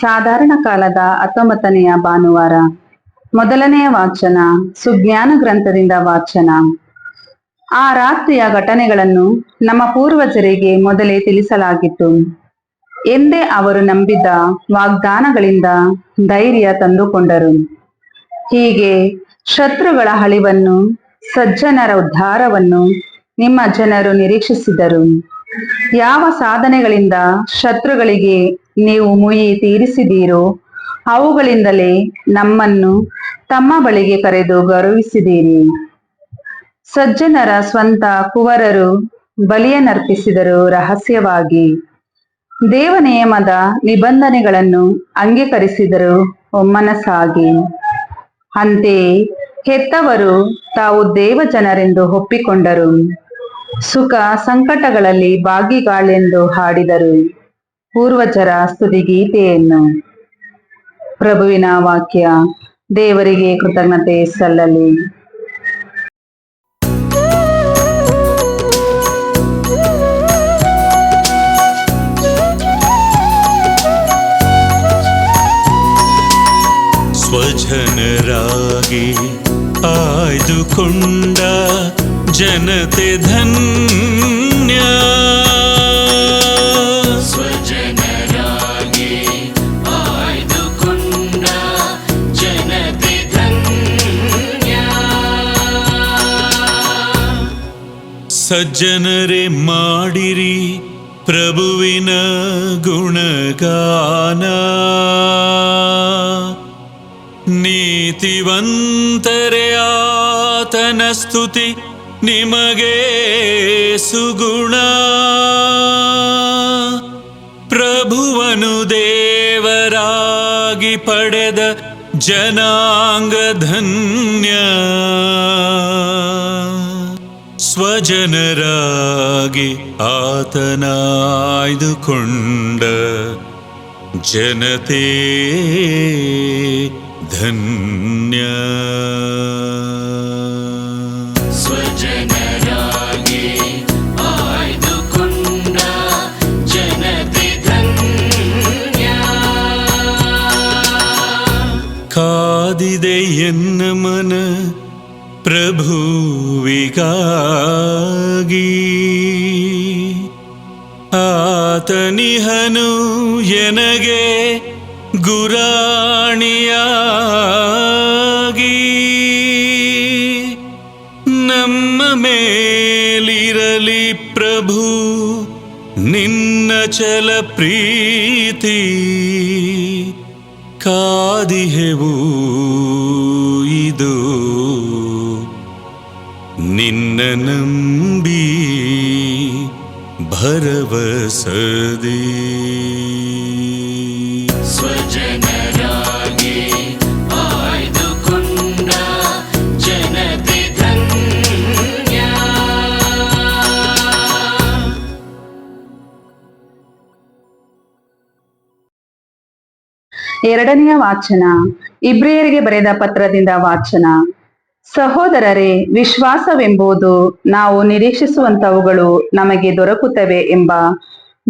ಸಾಧಾರಣ ಕಾಲದ ಹತ್ತೊಂಬತ್ತನೆಯ ಭಾನುವಾರ. ಮೊದಲನೆಯ ವಾಚನ, ಸುಜ್ಞಾನ ಗ್ರಂಥದಿಂದ ವಾಚನ. ಆ ರಾತ್ರಿಯ ಘಟನೆಗಳನ್ನು ನಮ್ಮ ಪೂರ್ವಜರಿಗೆ ಮೊದಲೇ ತಿಳಿಸಲಾಗಿತ್ತು. ಎಂದೇ ಅವರು ನಂಬಿದ್ದ ವಾಗ್ದಾನಗಳಿಂದ ಧೈರ್ಯ ತಂದುಕೊಂಡರು. ಹೀಗೆ ಶತ್ರುಗಳ ಹಳಿವನ್ನು, ಸಜ್ಜನರ ಉದ್ಧಾರವನ್ನು ನಿಮ್ಮ ಜನರು ನಿರೀಕ್ಷಿಸಿದರು. ಯಾವ ಸಾಧನೆಗಳಿಂದ ಶತ್ರುಗಳಿಗೆ ನೀವು ಮುಯಿ ತೀರಿಸಿದೀರೋ ಅವುಗಳಿಂದಲೇ ನಮ್ಮನ್ನು ತಮ್ಮ ಬಳಿಗೆ ಕರೆದು ಗೌರವಿಸಿದ್ದೀರಿ. ಸಜ್ಜನರ ಸ್ವಂತ ಕುವರರು ಬಲಿಯನರ್ಪಿಸಿದರು ರಹಸ್ಯವಾಗಿ. ದೇವ ನಿಯಮದ ನಿಬಂಧನೆಗಳನ್ನು ಅಂಗೀಕರಿಸಿದರು ಒಮ್ಮನಸಾಗಿ. ಅಂತೆಯೇ, ಹೆತ್ತವರು ತಾವು ದೇವ ಜನರೆಂದು ಒಪ್ಪಿಕೊಂಡರು. ಸುಖ ಸಂಕಟಗಳಲ್ಲಿ ಬಾಗಿಗಾಳೆಂದು ಹಾಡಿದರು. ಪೂರ್ವಜರ ಸ್ತುತಿಗೀತೆಯನ್ನು. ಪ್ರಭುವಿನ ವಾಕ್ಯ ದೇವರಿಗೆ ಕೃತಜ್ಞತೆ ಸಲ್ಲಲಿ. ಸ್ವಜನರಾಗಿ ಆಯ್ದುಕೊಂಡ ಜನತೆ ಧನ್ಯ ಸ್ವಜನರಾಗಿ ಆಯ್ದುಕೊಂಡ ಜನತೆ ಧನ್ಯ ಸಜ್ಜನರೇ ಮಾಡಿರಿ ಪ್ರಭುವಿನ ಗುಣಗಾನ ನೀತಿವಂತರೆ ಆತನ ಸ್ತುತಿ ನಿಮಗೆ ಸುಗುಣ. ಪ್ರಭುವನು ದೇವರಾಗಿ ಪಡೆದ ಜನಾಂಗ ಧನ್ಯ. ಸ್ವಜನರಾಗಿ ಆತನಾಯ್ದುಕೊಂಡ ಜನತೆ ಧನ್ಯ. ಎನ್ನ ಮನ ಪ್ರಭುವಿಗಾಗಿ ಆತನಿಹನು ಎನಗೆ ಗುರಾಣಿಯಾಗಿ. ನಮ್ಮ ಮೇಲಿರಲಿ ಪ್ರಭು ನಿನ್ನ ಚಲ ಪ್ರೀತಿ. ಕಾದಿಹೆವು ನಿನ್ನ ನಂಬಿ ಭರವಸದಿ ಸ್ವಜನರಾಗಿ ಆಯ್ದುಕೊಂಡ ಜನತೆ ಧನ್ಯ ಎರಡನೆಯ ವಾಚನ ಇಬ್ರಿಯರಿಗೆ ಬರೆದ ಪತ್ರದಿಂದ ವಾಚನ. ಸಹೋದರರೇ, ವಿಶ್ವಾಸವೆಂಬುದು ನಾವು ನಿರೀಕ್ಷಿಸುವಂತವುಗಳು ನಮಗೆ ದೊರಕುತ್ತವೆ ಎಂಬ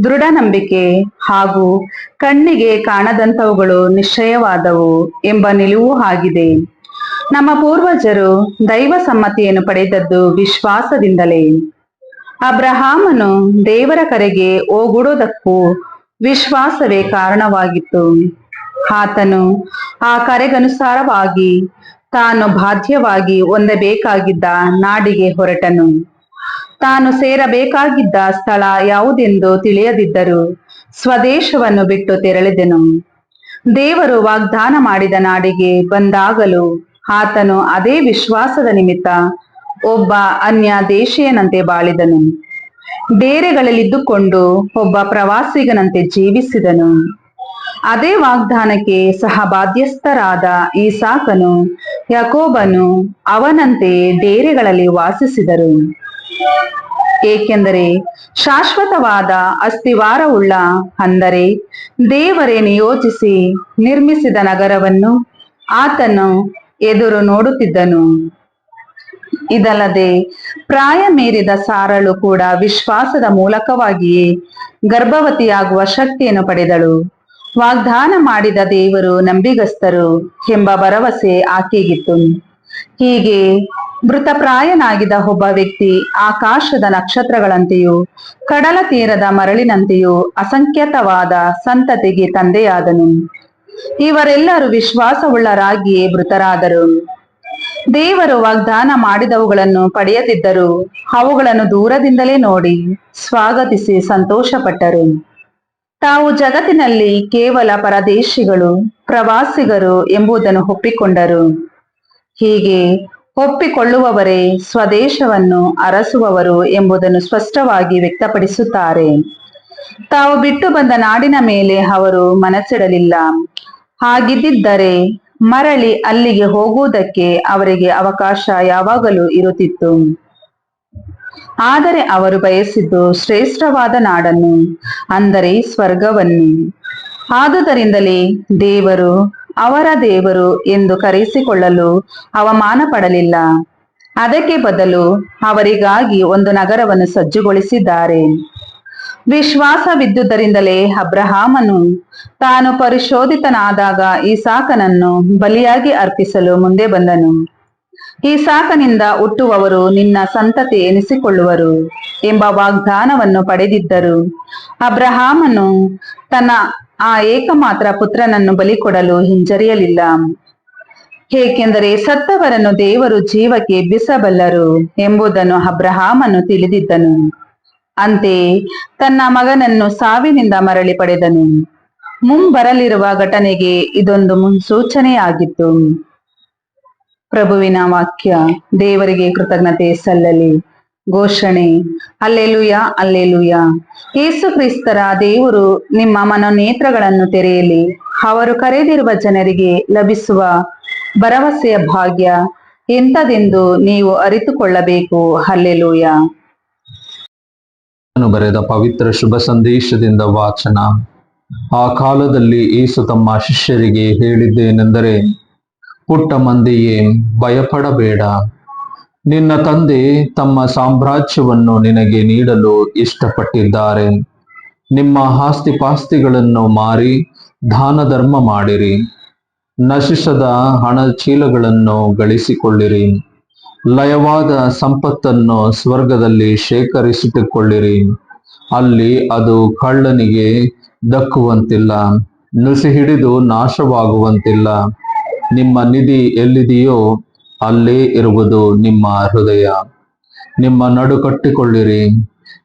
ದೃಢ ನಂಬಿಕೆ ಹಾಗೂ ಕಣ್ಣಿಗೆ ಕಾಣದಂತವುಗಳು ನಿಶ್ಚಯವಾದವು ಎಂಬ ನಿಲುವು ಆಗಿದೆ. ನಮ್ಮ ಪೂರ್ವಜರು ದೈವ ಸಮ್ಮತಿಯನ್ನು ಪಡೆದದ್ದು ವಿಶ್ವಾಸದಿಂದಲೇ. ಅಬ್ರಹಾಮನು ದೇವರ ಕರೆಗೆ ಓಗುಡೋದಕ್ಕೂ ವಿಶ್ವಾಸವೇ ಕಾರಣವಾಗಿತ್ತು. ಆತನು ಆ ಕರೆಗನುಸಾರವಾಗಿ ತಾನು ಬಾಧ್ಯವಾಗಿ ಹೊಂದಬೇಕಾಗಿದ್ದ ನಾಡಿಗೆ ಹೊರಟನು. ತಾನು ಸೇರಬೇಕಾಗಿದ್ದ ಸ್ಥಳ ಯಾವುದೆಂದು ತಿಳಿಯದಿದ್ದರೂ ಸ್ವದೇಶವನ್ನು ಬಿಟ್ಟು ತೆರಳಿದೆನು. ದೇವರು ವಾಗ್ದಾನ ಮಾಡಿದ ನಾಡಿಗೆ ಬಂದಾಗಲೂ ಆತನು ಅದೇ ವಿಶ್ವಾಸದ ನಿಮಿತ್ತ ಒಬ್ಬ ಅನ್ಯ ದೇಶೀಯನಂತೆ ಬಾಳಿದನು. ಡೇರೆಗಳಲ್ಲಿದ್ದುಕೊಂಡು ಒಬ್ಬ ಪ್ರವಾಸಿಗನಂತೆ ಜೀವಿಸಿದನು. ಅದೇ ವಾಗ್ದಾನಕ್ಕೆ ಸಹ ಬಾಧ್ಯಸ್ಥರಾದ ಈಸಾಕನು, ಯಕೋಬನು ಅವನಂತೆ ಡೇರೆಗಳಲ್ಲಿ ವಾಸಿಸಿದರು. ಏಕೆಂದರೆ ಶಾಶ್ವತವಾದ ಅಸ್ತಿವಾರವುಳ್ಳ, ಅಂದರೆ ದೇವರೇ ನಿಯೋಜಿಸಿ ನಿರ್ಮಿಸಿದ ನಗರವನ್ನು ಆತನು ಎದುರು ನೋಡುತ್ತಿದ್ದನು. ಇದಲ್ಲದೆ ಪ್ರಾಯ ಮೀರಿದ ಸಾರಳು ಕೂಡ ವಿಶ್ವಾಸದ ಮೂಲಕವಾಗಿಯೇ ಗರ್ಭವತಿಯಾಗುವ ಶಕ್ತಿಯನ್ನು ಪಡೆದಳು. ವಾಗ್ದಾನ ಮಾಡಿದ ದೇವರು ನಂಬಿಗಸ್ತರು ಎಂಬ ಭರವಸೆ ಆಕೆಗಿತ್ತು. ಹೀಗೆ ಮೃತಪ್ರಾಯನಾಗಿದ್ದ ಒಬ್ಬ ವ್ಯಕ್ತಿ ಆಕಾಶದ ನಕ್ಷತ್ರಗಳಂತೆಯೂ ಕಡಲ ತೀರದ ಮರಳಿನಂತೆಯೂ ಅಸಂಖ್ಯಾತವಾದ ಸಂತತಿಗೆ ತಂದೆಯಾದನು. ಇವರೆಲ್ಲರೂ ವಿಶ್ವಾಸವುಳ್ಳರಾಗಿಯೇ ಮೃತರಾದರು. ದೇವರು ವಾಗ್ದಾನ ಮಾಡಿದವುಗಳನ್ನು ಪಡೆಯದಿದ್ದರೂ ಅವುಗಳನ್ನು ದೂರದಿಂದಲೇ ನೋಡಿ ಸ್ವಾಗತಿಸಿ ಸಂತೋಷಪಟ್ಟರು. ತಾವು ಜಗತ್ತಿನಲ್ಲಿ ಕೇವಲ ಪರದೇಶಿಗಳು, ಪ್ರವಾಸಿಗರು ಎಂಬುದನ್ನು ಒಪ್ಪಿಕೊಂಡರು. ಹೀಗೆ ಒಪ್ಪಿಕೊಳ್ಳುವವರೇ ಸ್ವದೇಶವನ್ನು ಅರಸುವವರು ಎಂಬುದನ್ನು ಸ್ಪಷ್ಟವಾಗಿ ವ್ಯಕ್ತಪಡಿಸುತ್ತಾರೆ. ತಾವು ಬಿಟ್ಟು ಬಂದ ನಾಡಿನ ಮೇಲೆ ಅವರು ಮನಸ್ಸಿಡಲಿಲ್ಲ. ಹಾಗಿದ್ದರೆ ಮರಳಿ ಅಲ್ಲಿಗೆ ಹೋಗುವುದಕ್ಕೆ ಅವರಿಗೆ ಅವಕಾಶ ಯಾವಾಗಲೂ ಇರುತ್ತಿತ್ತು. ಆದರೆ ಅವರು ಬಯಸಿದ್ದು ಶ್ರೇಷ್ಠವಾದ ನಾಡನ್ನು, ಅಂದರೆ ಸ್ವರ್ಗವನ್ನು. ಆದುದರಿಂದಲೇ ದೇವರು ಅವರ ದೇವರು ಎಂದು ಕರೆಸಿಕೊಳ್ಳಲು ಅವಮಾನ ಪಡಲಿಲ್ಲ ಅದಕ್ಕೆ ಬದಲು ಅವರಿಗಾಗಿ ಒಂದು ನಗರವನ್ನು ಸಜ್ಜುಗೊಳಿಸಿದ್ದಾರೆ. ವಿಶ್ವಾಸವಿದ್ದುದರಿಂದಲೇ ಅಬ್ರಹಾಮನು ತಾನು ಪರಿಶೋಧಿತನಾದಾಗ ಈಸಾಕನನ್ನು ಬಲಿಯಾಗಿ ಅರ್ಪಿಸಲು ಮುಂದೆ ಬಂದನು. ಈಸಾಕನಿಂದ ಹುಟ್ಟುವವರು ನಿನ್ನ ಸಂತತಿ ಎನಿಸಿಕೊಳ್ಳುವರು ಎಂಬ ವಾಗ್ದಾನವನ್ನು ಪಡೆದಿದ್ದರು. ಅಬ್ರಹಾಮನು ತನ್ನ ಆ ಏಕಮಾತ್ರ ಪುತ್ರನನ್ನು ಬಲಿ ಕೊಡಲು ಹಿಂಜರಿಯಲಿಲ್ಲ. ಏಕೆಂದರೆ ಸತ್ತವರನ್ನು ದೇವರು ಜೀವಕ್ಕೆ ಎಬ್ಬಿಸಬಲ್ಲರು ಎಂಬುದನ್ನು ಅಬ್ರಹಾಮನು ತಿಳಿದಿದ್ದನು. ಅಂತೆ ತನ್ನ ಮಗನನ್ನು ಸಾವಿನಿಂದ ಮರಳಿ ಪಡೆದನು. ಮುಂಬರಲಿರುವ ಘಟನೆಗೆ ಇದೊಂದು ಮುನ್ಸೂಚನೆಯಾಗಿತ್ತು. ಪ್ರಭುವಿನ ವಾಕ್ಯ ದೇವರಿಗೆ ಕೃತಜ್ಞತೆ ಸಲ್ಲಲಿ. ಘೋಷಣೆ, ಅಲ್ಲೆಲುಯ ಅಲ್ಲೆಲುಯ. ಯೇಸು ಕ್ರಿಸ್ತರ ದೇವರು ನಿಮ್ಮ ಮನೋನೇತ್ರಗಳನ್ನು ತೆರೆಯಲಿ. ಅವರು ಕರೆದಿರುವ ಜನರಿಗೆ ಲಭಿಸುವ ಭರವಸೆಯ ಭಾಗ್ಯ ಎಂತದೆಂದು ನೀವು ಅರಿತುಕೊಳ್ಳಬೇಕು. ಅಲ್ಲೆಲುಯ ಬರೆದ ಪವಿತ್ರ ಶುಭ ಸಂದೇಶದಿಂದ ವಾಚನ. ಆ ಕಾಲದಲ್ಲಿ ಏಸು ತಮ್ಮ ಶಿಷ್ಯರಿಗೆ ಹೇಳಿದ್ದೇನೆಂದರೆ ಪುಟ್ಟ ಮಂದಿಯೇ, ಭಯಪಡಬೇಡ. ನಿನ್ನ ತಂದೆ ತಮ್ಮ ಸಾಮ್ರಾಜ್ಯವನ್ನು ನಿನಗೆ ನೀಡಲು ಇಷ್ಟಪಟ್ಟಿದ್ದಾರೆ. ನಿಮ್ಮ ಆಸ್ತಿಪಾಸ್ತಿಗಳನ್ನು ಮಾರಿ ದಾನ ಧರ್ಮ ಮಾಡಿರಿ. ನಶಿಸದ ಹಣ ಚೀಲಗಳನ್ನು ಗಳಿಸಿಕೊಳ್ಳಿರಿ. ಲಯವಾದ ಸಂಪತ್ತನ್ನು ಸ್ವರ್ಗದಲ್ಲಿ ಶೇಖರಿಸಿಟ್ಟುಕೊಳ್ಳಿರಿ. ಅಲ್ಲಿ ಅದು ಕಳ್ಳನಿಗೆ ದಕ್ಕುವಂತಿಲ್ಲ ನುಸಿ ಹಿಡಿದು ನಾಶವಾಗುವಂತಿಲ್ಲ. ನಿಮ್ಮ ನಿಧಿ ಎಲ್ಲಿದೆಯೋ ಅಲ್ಲೇ ಇರುವುದು ನಿಮ್ಮ ಹೃದಯ. ನಿಮ್ಮ ನಡು ಕಟ್ಟಿಕೊಳ್ಳಿರಿ,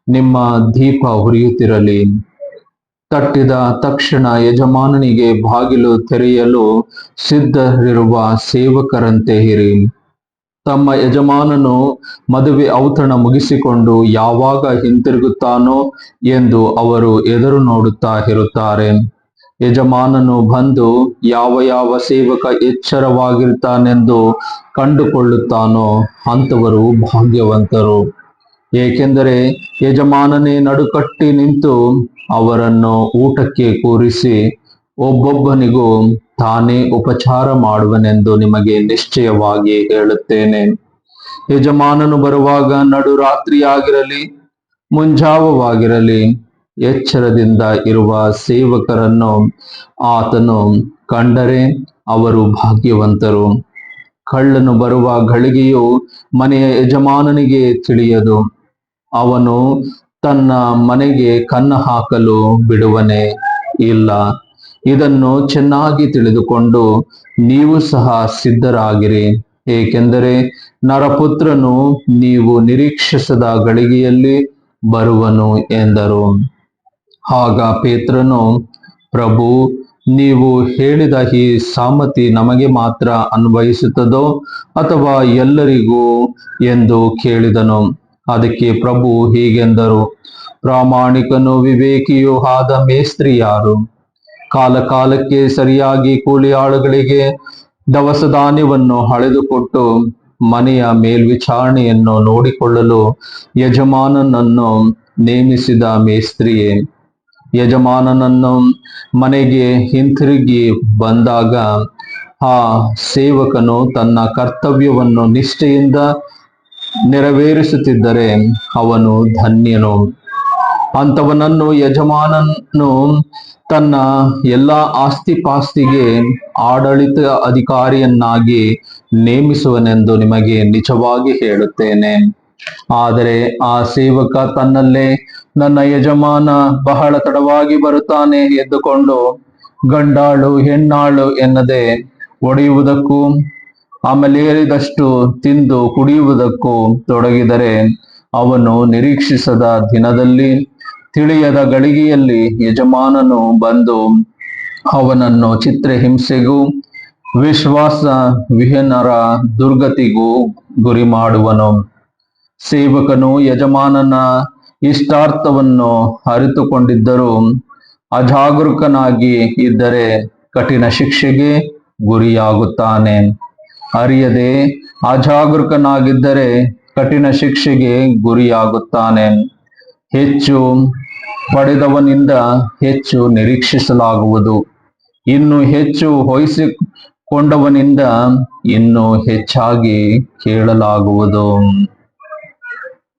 ನಿಮ್ಮ ದೀಪ ಹುರಿಯುತ್ತಿರಲಿ ತಟ್ಟಿದ ತಕ್ಷಣ ಯಜಮಾನನಿಗೆ ಬಾಗಿಲು ತೆರೆಯಲು ಸಿದ್ಧರಿರುವ ಸೇವಕರಂತೆ ಇರಿ. ತಮ್ಮ ಯಜಮಾನನು ಮದುವೆ ಔತಣ ಮುಗಿಸಿಕೊಂಡು ಯಾವಾಗ ಹಿಂತಿರುಗುತ್ತಾನೋ ಎಂದು ಅವರು ಎದುರು ನೋಡುತ್ತಾ ಇರುತ್ತಾರೆ. ಯಜಮಾನನು ಬಂದು ಯಾವ ಯಾವ ಸೇವಕ ಎಚ್ಚರವಾಗಿರ್ತಾನೆಂದು ಕಂಡುಕೊಳ್ಳುತ್ತಾನೋ ಅಂಥವರು ಭಾಗ್ಯವಂತರು. ಏಕೆಂದರೆ ಯಜಮಾನನೇ ನಡುಕಟ್ಟಿ ನಿಂತು ಅವರನ್ನು ಊಟಕ್ಕೆ ಕೂರಿಸಿ ಒಬ್ಬೊಬ್ಬನಿಗೂ ತಾನೇ ಉಪಚಾರ ಮಾಡುವನೆಂದು ನಿಮಗೆ ನಿಶ್ಚಯವಾಗಿ ಹೇಳುತ್ತೇನೆ. ಯಜಮಾನನು ಬರುವಾಗ ನಡು ರಾತ್ರಿಯಾಗಿರಲಿ ಮುಂಜಾವವಾಗಿರಲಿ ಎಚ್ಚರದಿಂದ ಇರುವ ಸೇವಕರನ್ನು ಆತನು ಕಂಡರೆ ಅವರು ಭಾಗ್ಯವಂತರು. ಕಳ್ಳನು ಬರುವ ಗಳಿಗೆಯು ಮನೆಯ ಯಜಮಾನನಿಗೆ ತಿಳಿಯದು. ಅವನು ತನ್ನ ಮನೆಗೆ ಕನ್ನ ಹಾಕಲು ಬಿಡುವನೆ ಇಲ್ಲ. ಇದನ್ನು ಚೆನ್ನಾಗಿ ತಿಳಿದುಕೊಂಡು ನೀವು ಸಹ ಸಿದ್ಧರಾಗಿರಿ. ಏಕೆಂದರೆ ನರಪುತ್ರನು ನೀವು ನಿರೀಕ್ಷಿಸದ ಗಳಿಗೆಯಲ್ಲಿ ಬರುವನು ಎಂದರು. ಆಗ ಪೇತ್ರನು, ಪ್ರಭು, ನೀವು ಹೇಳಿದ ಈ ಸಾಮತಿ ನಮಗೆ ಮಾತ್ರ ಅನ್ವಯಿಸುತ್ತದೋ ಅಥವಾ ಎಲ್ಲರಿಗೂ ಎಂದು ಕೇಳಿದನು? ಅದಕ್ಕೆ ಪ್ರಭು ಹೀಗೆಂದರು, ಪ್ರಾಮಾಣಿಕನು ವಿವೇಕಿಯೂ ಆದ ಮೇಸ್ತ್ರಿ ಯಾರು? ಕಾಲ ಕಾಲಕ್ಕೆ ಸರಿಯಾಗಿ ಕೂಲಿಯಾಳುಗಳಿಗೆ ದವಸ ಧಾನ್ಯವನ್ನು ಹಳೆದುಕೊಟ್ಟು ಮನೆಯ ಮೇಲ್ವಿಚಾರಣೆಯನ್ನು ನೋಡಿಕೊಳ್ಳಲು ಯಜಮಾನನನ್ನು ನೇಮಿಸಿದ ಮೇಸ್ತ್ರಿಯೇ? ಯಜಮಾನನನ್ನು ಮನೆಗೆ ಹಿಂತಿರುಗಿ ಬಂದಾಗ, ಆ ಸೇವಕನು ತನ್ನ ಕರ್ತವ್ಯವನ್ನು ನಿಷ್ಠೆಯಿಂದ ನೆರವೇರಿಸುತ್ತಿದ್ದರೆ ಅವನು ಧನ್ಯನು. ಅಂಥವನನ್ನು ಯಜಮಾನನು ತನ್ನ ಎಲ್ಲ ಆಸ್ತಿ ಪಾಸ್ತಿಗೆ ಆಡಳಿತ ಅಧಿಕಾರಿಯನ್ನಾಗಿ ನೇಮಿಸುವನೆಂದು ನಿಮಗೆ ನಿಜವಾಗಿ ಹೇಳುತ್ತೇನೆ. ಆದರೆ ಆ ಸೇವಕ ತನ್ನಲ್ಲೇ ನನ್ನ ಯಜಮಾನ ಬಹಳ ತಡವಾಗಿ ಬರುತ್ತಾನೆ ಎದ್ದುಕೊಂಡು ಗಂಡಾಳು, ಹೆಣ್ಣಾಳು ಎನ್ನದೆ ಒಡೆಯುವುದಕ್ಕೂ ಆಮೇಲೆ ಏರಿದಷ್ಟು ತಿಂದು ಕುಡಿಯುವುದಕ್ಕೂ ತೊಡಗಿದರೆ ಅವನು ನಿರೀಕ್ಷಿಸದ ದಿನದಲ್ಲಿ ತಿಳಿಯದ ಗಳಿಗೆಯಲ್ಲಿ ಯಜಮಾನನು ಬಂದು ಅವನನ್ನು ಚಿತ್ರಹಿಂಸೆಗೂ ವಿಶ್ವಾಸ ವಿಹನರ ದುರ್ಗತಿಗೂ ಗುರಿ ಮಾಡುವನು. ಸೇವಕನು ಯಜಮಾನನ ಇಷ್ಟಾರ್ಥವನ್ನು ಅರಿತುಕೊಂಡಿದ್ದರೂ ಅಜಾಗರೂಕನಾಗಿ ಇದ್ದರೆ ಕಠಿಣ ಶಿಕ್ಷೆಗೆ ಗುರಿಯಾಗುತ್ತಾನೆ. ಅರಿಯದೆ ಅಜಾಗರೂಕನಾಗಿದ್ದರೆ ಕಠಿಣ ಶಿಕ್ಷೆಗೆ ಗುರಿಯಾಗುತ್ತಾನೆ. ಹೆಚ್ಚು ಪಡೆದವನಿಂದ ಹೆಚ್ಚು ನಿರೀಕ್ಷಿಸಲಾಗುವುದು. ಇನ್ನು ಹೆಚ್ಚು ಹೊಯ್ಸಿಕೊಂಡವನಿಂದ ಇನ್ನು ಹೆಚ್ಚಾಗಿ ಕೇಳಲಾಗುವುದು.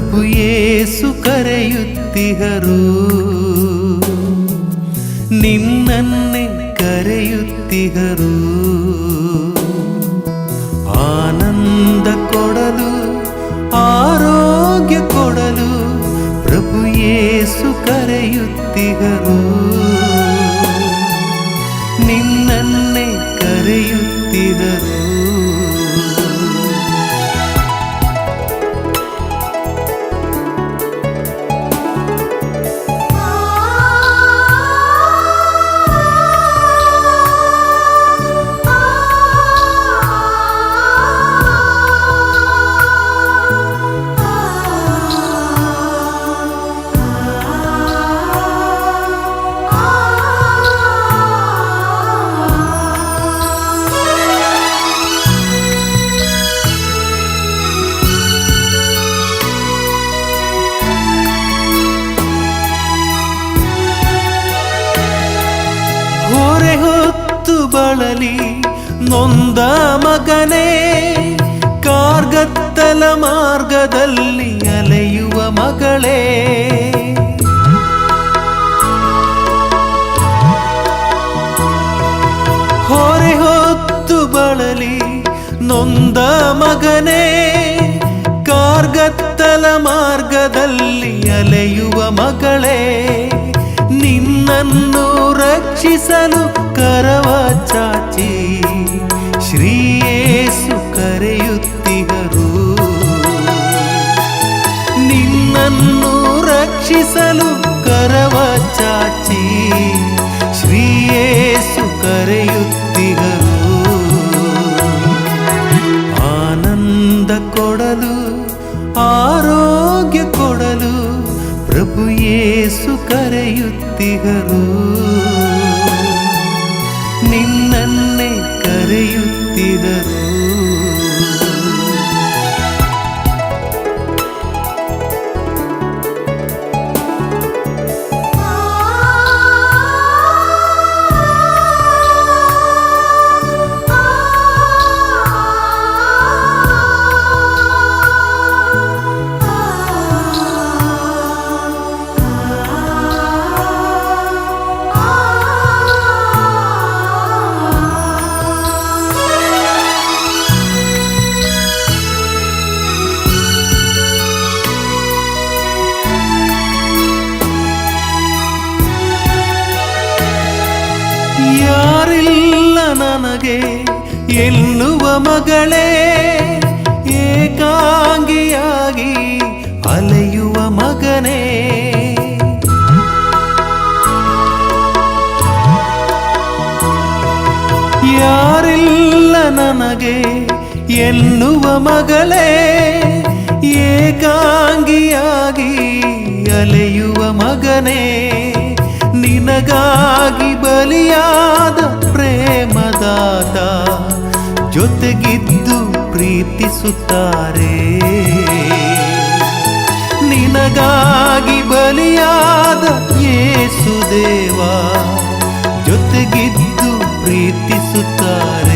ಪ್ರಭು ಯೇಸು ಕರೆಯುತ್ತಿಹರು ನಿನ್ನನ್ನೇ ಕರೆಯುತ್ತಿಹರು ಆನಂದ ಕೊಡಲು ಆರೋಗ್ಯ ಕೊಡಲು ಪ್ರಭು ಯೇಸು ಕರೆಯುತ್ತಿಹರು ಮಗನೇ ಕಾರ್ಗತ್ತಲ ಮಾರ್ಗದಲ್ಲಿ ಅಲೆಯುವ ಮಗಳೇ. ಹೊರೆ ಹೊತ್ತು ಬಳಲಿ ನೊಂದ ಮಗನೇ, ಕಾರ್ಗತ್ತಲ ಮಾರ್ಗದಲ್ಲಿ ಅಲೆಯುವ ಮಗಳೇ. ನಿನ್ನನ್ನು ರಕ್ಷಿಸಲು ಕರವ ಚಾಚಿ. ಶ್ರೀಯೇಸು ಕರೆಯುತ್ತಿಗರು ನಿನ್ನನ್ನು ರಕ್ಷಿಸಲು ಕರವ ಚಾಚಿ ಶ್ರೀಯೇಸು ಕರೆಯುತ್ತಿಗರು ಆನಂದ ಕೊಡಲು, ಆರೋಗ್ಯ ಕೊಡಲು ಪ್ರಭು ಯೇಸು ಕರೆಯುತ್ತಿಗರು ನಿನ್ನನ್ನೇ ಕರೆಯುತ್ತಿದರು ನನಗೆ ಎನ್ನುವ ಮಗಳೇ, ಏಕಾಂಗಿಯಾಗಿ ಅಲೆಯುವ ಮಗನೇ, ನಿನಗಾಗಿ ಬಲಿಯಾದ ಪ್ರೇಮದಾತ ಜೊತೆಗಿದ್ದು ಪ್ರೀತಿಸುತ್ತಾರೆ. ನಿನಗಾಗಿ ಬಲಿಯಾದ ಯೇಸುದೇವ ಜೊತೆಗಿದ್ದು ಪ್ರೀತಿಸುತ್ತಾರೆ.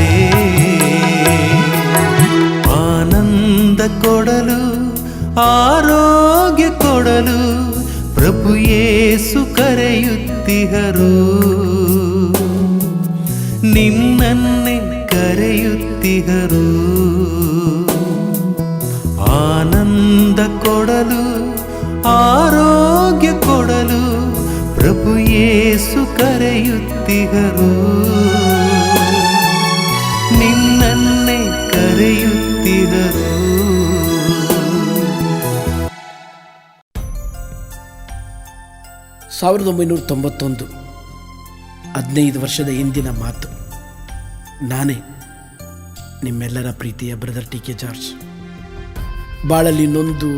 ಆರೋಗ್ಯ ಕೊಡಲು ಪ್ರಭು ಯೇಸು ಕರೆಯುತ್ತಿಹರು ನಿನ್ನನ್ನೇ ಕರೆಯುತ್ತಿಹರು ಆನಂದ ಕೊಡಲು ಆರೋಗ್ಯ ಕೊಡಲು ಪ್ರಭು ಯೇಸು ಕರೆಯುತ್ತಿಹರು ಸಾವಿರದ ಒಂಬೈನೂರ ತೊಂಬತ್ತೊಂದು, ಹದಿನೈದು ವರ್ಷದ ಹಿಂದಿನ ಮಾತು. ನಾನೇ ನಿಮ್ಮೆಲ್ಲರ ಪ್ರೀತಿಯ ಬ್ರದರ್ ಟಿ ಕೆ ಜಾರ್ಜ್. ಬಾಳಲ್ಲಿ ನೊಂದು,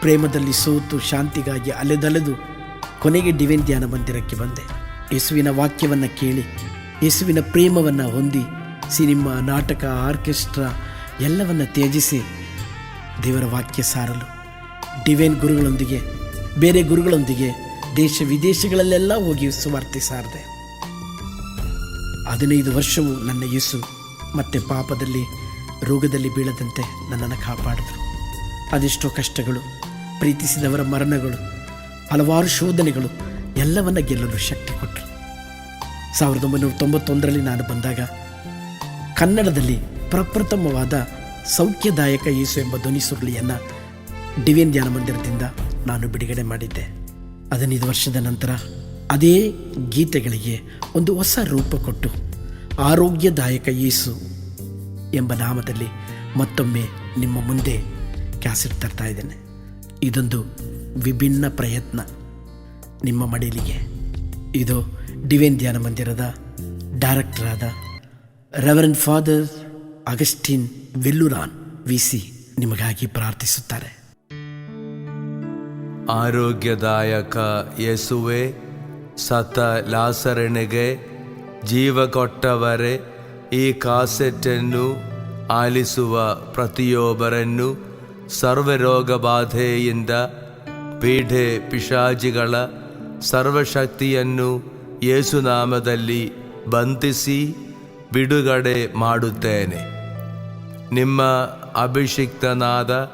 ಪ್ರೇಮದಲ್ಲಿ ಸೋತು, ಶಾಂತಿಗಾಗಿ ಅಲೆದಲೆದು ಕೊನೆಗೆ ಡಿವೈನ್ ಧ್ಯಾನ ಮಂದಿರಕ್ಕೆ ಬಂದೆ. ಯೇಸುವಿನ ವಾಕ್ಯವನ್ನು ಕೇಳಿ, ಯೇಸುವಿನ ಪ್ರೇಮವನ್ನು ಹೊಂದಿ, ಸಿನಿಮಾ, ನಾಟಕ, ಆರ್ಕೆಸ್ಟ್ರಾ ಎಲ್ಲವನ್ನು ತ್ಯಜಿಸಿ ದೇವರ ವಾಕ್ಯ ಸಾರಲು, ಡಿವೈನ್ ಗುರುಗಳೊಂದಿಗೆ, ಬೇರೆ ಗುರುಗಳೊಂದಿಗೆ ದೇಶ ವಿದೇಶಗಳಲ್ಲೆಲ್ಲ ಹೋಗಿ ಸುವಾರ್ತೆ ಸಾರದೆ. ಹದಿನೈದು ವರ್ಷವು ನನ್ನ ಯೇಸು ಮತ್ತೆ ಪಾಪದಲ್ಲಿ, ರೋಗದಲ್ಲಿ ಬೀಳದಂತೆ ನನ್ನನ್ನು ಕಾಪಾಡಿದರು. ಅದೆಷ್ಟೋ ಕಷ್ಟಗಳು, ಪ್ರೀತಿಸಿದವರ ಮರಣಗಳು, ಹಲವಾರು ಶೋಧನೆಗಳು ಎಲ್ಲವನ್ನ ಗೆಲ್ಲಲು ಶಕ್ತಿ ಕೊಟ್ಟರು ಸಾವಿರದ ಒಂಬೈನೂರ ತೊಂಬತ್ತೊಂದರಲ್ಲಿ ನಾನು ಬಂದಾಗ ಕನ್ನಡದಲ್ಲಿ ಪ್ರಪ್ರಥಮವಾದ ಸೌಖ್ಯದಾಯಕ ಯೇಸು ಎಂಬ ಧ್ವನಿ ಸುರುಳಿಯನ್ನು ಡಿವಿಯನ್ ಧ್ಯಾನ ಮಂದಿರದಿಂದ ನಾನು ಬಿಡುಗಡೆ ಮಾಡಿದ್ದೆ. ಹದಿನೈದು ವರ್ಷದ ನಂತರ ಅದೇ ಗೀತೆಗಳಿಗೆ ಒಂದು ಹೊಸ ರೂಪ ಕೊಟ್ಟು ಆರೋಗ್ಯದಾಯಕ ಯೇಸು ಎಂಬ ನಾಮದಲ್ಲಿ ಮತ್ತೊಮ್ಮೆ ನಿಮ್ಮ ಮುಂದೆ ಕ್ಯಾಸೆಟ್ ತರ್ತಾ ಇದ್ದೇನೆ. ಇದೊಂದು ವಿಭಿನ್ನ ಪ್ರಯತ್ನ. ನಿಮ್ಮ ಮಡಿಲಿಗೆ ಇದು ಡಿವೈನ್ ಧ್ಯಾನ ಮಂದಿರದ ಡೈರೆಕ್ಟರ್ ಆದ reverend father Augustine Villuran V C ನಿಮಗಾಗಿ ಪ್ರಾರ್ಥಿಸುತ್ತಾರೆ. ಆರೋಗ್ಯದಾಯಕ ಯೇಸುವೆ, ಸತ ಲಾಸರಣೆಗೆ ಜೀವ ಕೊಟ್ಟವರೇ, ಈ ಕಾಸೆಟ್ಟನ್ನು ಆಲಿಸುವ ಪ್ರತಿಯೊಬ್ಬರನ್ನು ಸರ್ವರೋಗ ಬಾಧೆಯಿಂದ ಪೀಠೆ ಪಿಶಾಜಿಗಳ ಸರ್ವಶಕ್ತಿಯನ್ನು ಯೇಸುನಾಮದಲ್ಲಿ ಬಂಧಿಸಿ ಬಿಡುಗಡೆ ಮಾಡುತ್ತೇನೆ. ನಿಮ್ಮ ಅಭಿಷಿಕ್ತನಾದ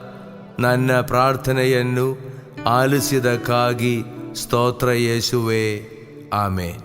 ನನ್ನ ಪ್ರಾರ್ಥನೆಯನ್ನು ആലസ്യതക്കാകി സ്തോത്ര യേശുവേ ആമേൻ.